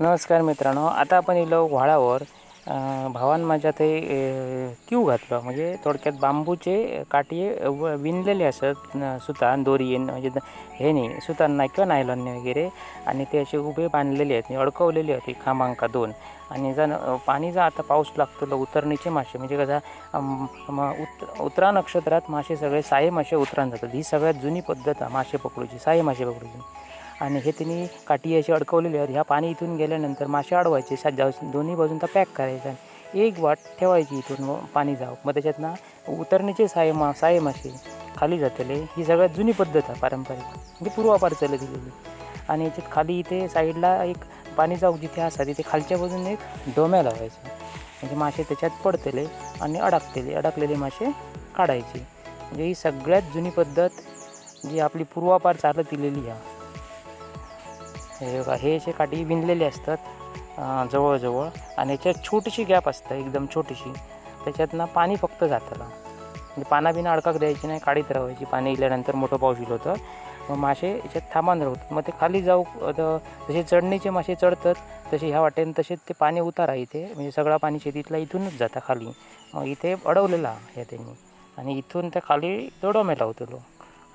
नमस्कार मित्रांनो आता आपण इलो व्हाळावर भावान माझ्या ते क्यू घातलो. म्हणजे थोडक्यात बांबूचे काटये व- विणलेले असत सुतान दोरीन म्हणजे हे नाही सुतांना किंवा नायलॉनने वगैरे. आणि ते असे उभे बांधलेले आहेत म्हणजे अडकवलेले होते खांबांका दोन. आणि जर पाणी जर आता पाऊस लागतो तर उतरणीचे मासे म्हणजे कसा उत उतरा नक्षत्रात मासे सगळे साये मासे उतरान जातात. ही सगळ्यात जुनी पद्धत आहे मासे पकडूची साये मासे पकडूची. आणि हे त्यांनी काठी अशी अडकवलेली आहेत. ह्या पाणी इथून गेल्यानंतर मासे अडवायचे. सा जाऊ दोन्ही बाजून तर पॅक करायचा एक वाट ठेवायची इथून पाणी जाव मग त्याच्यात ना उतरणीचे साये मा साये मासे खाली जातले. ही सगळ्यात जुनी पद्धत आहे पारंपरिक. म्हणजे पूर्वापार चालत दिलेली आणि याच्यात खाली इथे साईडला एक पाणी जाऊ जिथे असा तिथे खालच्या बाजून एक डोम्या लावायचा. म्हणजे मासे त्याच्यात पडतले आणि अडकलेले अडकलेले मासे काढायचे. म्हणजे ही सगळ्यात जुनी पद्धत जी आपली पूर्वापार चालत दिलेली आहे. हे बघा हे असे काठी विणलेले असतात जवळजवळ आणि याच्यात छोटीशी गॅप असतं एकदम छोटीशी. त्याच्यात ना पाणी फक्त जातं. म्हणजे पाना बिना अडकाक द्यायची नाही काढीत राहायची. पाणी इल्यानंतर मोठं पाऊस येईल होतं. मग मासे याच्यात थांबान राहतात मग ते खाली जाऊ जसे चढणीचे मासे चढतात तसे ह्या वाटेने तसे ते पाणी उतारा इथे. म्हणजे सगळा पाणी शेतीतला इथूनच जाता खाली. मग इथे अडवलेला ह्या त्यांनी. आणि इथून त्या खाली जोडोमे लावतलो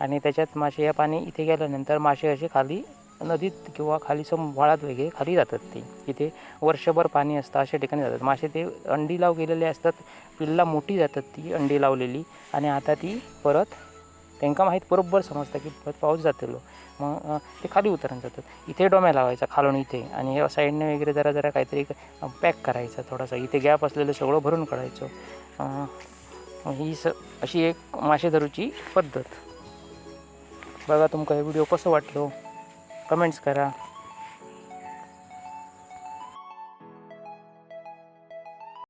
आणि त्याच्यात मासे या पाणी इथे गेल्यानंतर मासे असे खाली नदीत किंवा खाली सम वगैरे खाली जातात ते. इथे वर्षभर पाणी असतं अशा ठिकाणी जातात. मासे ते अंडी लाव गेलेले असतात पिल्ला मोठी जातात ती अंडी लावलेली आणि आता ती परत त्यांना माहीत बरोबर समजतं की परत पाऊस जातलो. मग ते खाली उतरून जातात. इथे डोम्या लावायचा खालून इथे आणि हे साईडने वगैरे जरा जरा काहीतरी पॅक करायचा थोडासा. इथे गॅप असलेलं सगळं भरून काढायचं. ही स अशी एक मासे धरूची पद्धत. बघा तुमका हे व्हिडिओ कसं वाटलो? कमेंट्स करा.